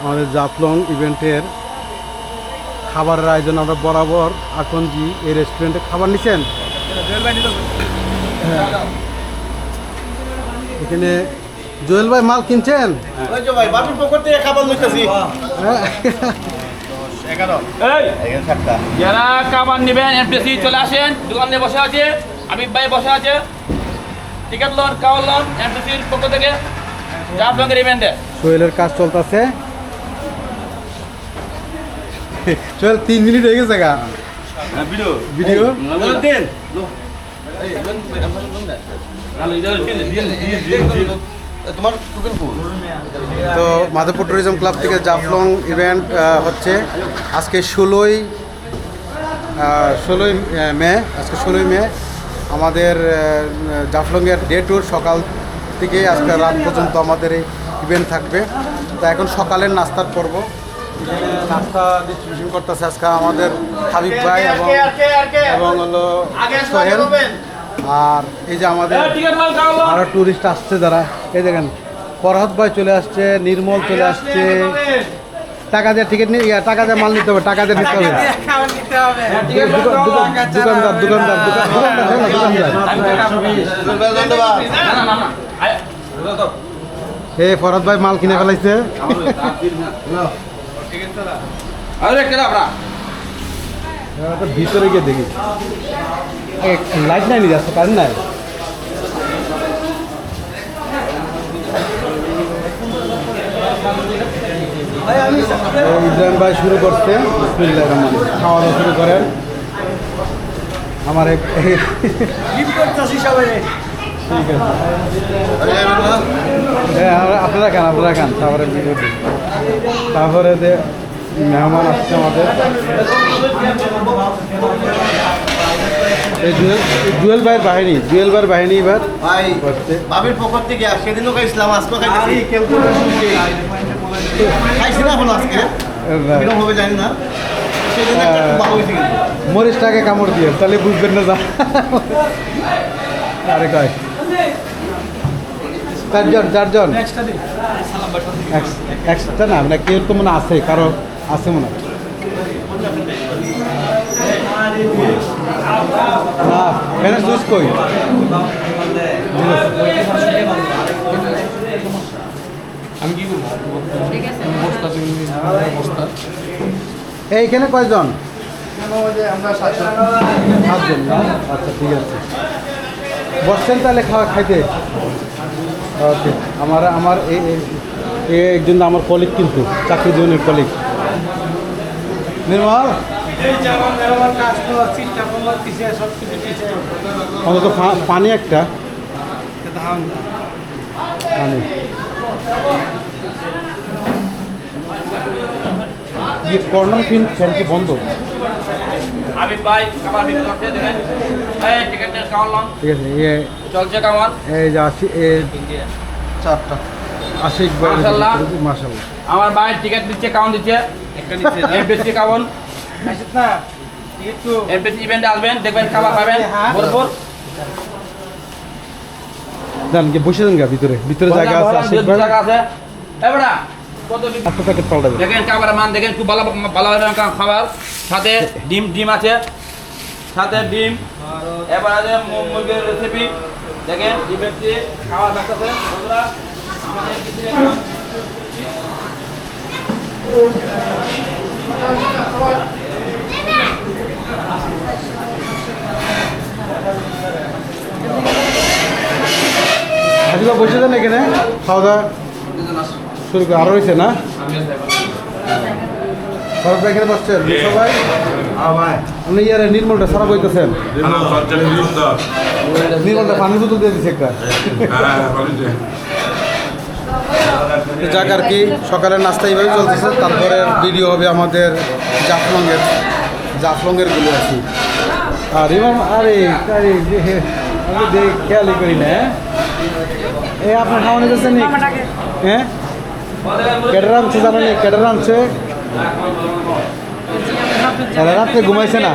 আমাদের জাফলং ইভেন্টের খাবারের আয়োজন আমরা বরাবর আকনজি এই রেস্টুরেন্টে খাবার নিছেন? হ্যাঁ। এখানে জুয়েল ভাই মাল কিনছেন? খাবার যারা কাবার নেবেন চলে আসেন দোকানে বসে আছে আবিব ভাই বসে আছে। টিকিট লোন কাওয়ার লোন এমপিসির পক্ষ থেকে সোহেলের কাজ চলতেছে। সোহেল তিন মিনিট হয়ে গেছে গা। ভিডিও। ভিডিও? দেন। তোমার তো মাধবপুর ট্যুরিজম ক্লাব থেকে জাফলং ইভেন্ট হচ্ছে আজকে ষোলোই ষোলোই মে আজকে ষোলোই মে। আমাদের জাফলংয়ের ডে ট্যুর সকাল থেকে আজকে রাত পর্যন্ত আমাদের এই ইভেন্ট থাকবে। তো এখন সকালের নাস্তার পর্ব। নাস্তা ডিস্ট্রিবিউশন করতেছে আজকে আমাদের হাবিব ভাই এবং এবং হলো সোহেল। আর এই যে আমাদের টিকিট লোন কাওয়ার লোন আরও টুরিস্ট আসছে যারা। এই দেখেন, ফরহাদ ভাই চলে আসছে, নির্মল চলে আসছে টাকা দিয়ে টিকিট নিয়ে টাকা দিয়ে মাল নিতে হবে টাকা দিয়ে নিতে হবে। দোকান- দোকানদার দোকানদার দোকানদার হ্যাঁ এই ফরহাদ ভাই মাল কিনে ফেলাইছে। ভিতরে গিয়ে দেখি। লাইট নাই নিয়ে যাচ্ছে কারেন্ট নাই? ইব্রাহিম ভাই শুরু করছে। বিসমিল্লাহির রহমানির খাওয়া দাওয়া শুরু করেন। আমার এক ঠিক আছে। আপনারা খান আপনারা খান তারপরে তারপরে যে মেহমান আসছে আমাদের। এই জুয়েল জুয়েল ভাইয়ের বাহিনী জুয়েল ভাইয়ের বাহিনী এবার ভাই বাপের পকেট থেকে সেদিনও আজকেও খাইতেছি। খাইছি না আজকে হবে জানি না মরিচটাকে কামড় দিয়ে তাহলে বুঝবেন না যা আরে কয় চারজন চারজন এক্সট্রা না মানে কেউ তো মনে আছে কারও আছে মনে হয়। না ফ্যানের সুইচ কই এইখানে কয়জন? সাতজন। না? আচ্ছা ঠিক আছে। বসছেন তাহলে খাওয়া খাইতে? ওকে আমার আমার এই এই- এই একজন আমার কলিগ কিন্তু চাকরি জীবনের কলিগ নির্মল? অন্তত পানি একটা। পানি ইয়ে কর্নার ফিন ফ্যান কি বন্ধ। আবিব ভাই কাবার বিক্রি দেখেন এই টিকিটের কাওয়ার ঠিক আছে ইয়ে চলছে কাওয়ার এই যে আসি এই চারটা। আশিক ভাই মাশাআল্লাহ। আমার ভাই টিকিট দিচ্ছে কাউন্ট দিচ্ছে। MPC count? এমপিসি ইভেন্টে আসবেন দেখবেন খাবার পাবেন ভরপুর। গিয়ে বসে দেন গা ভিতরে। ভিতরে জায়গা আছে আশিক ভাই জায়গা আছে এবারে কত প্যাকেট পাল্টাবে দেখেন খাবারের মান দেখেন খুব ভালো ভালো খাবার। সাথে ডিম ডিম আছে। সাথে ডিম। এবার আছে মুরগির রেসিপি দেখেন ডিমের দিয়ে খাওয়া থাকতেছে বন্ধুরা আমাদের বসে দেন এখানে খাওয়া দাওয়া শুরু করে রয়েছে না? এখানে আপনি ইয়ারে নির্মলটা দিয়ে দিচ্ছে যাক আর কি সকালের নাস্তা এইভাবে চলতেছে। তারপরে ভিডিও হবে আমাদের জাফলংয়ের জাফলংয়েরগুলো কি। আর ইমাম আরে খেয়ালই করি না হ্যাঁ? এ আপনার খাওয়ানো যাচ্ছে নি? হ্যাঁ কেটার আনছে জানেন কেটার আনছে রাত্রে ঘুমাইছে না।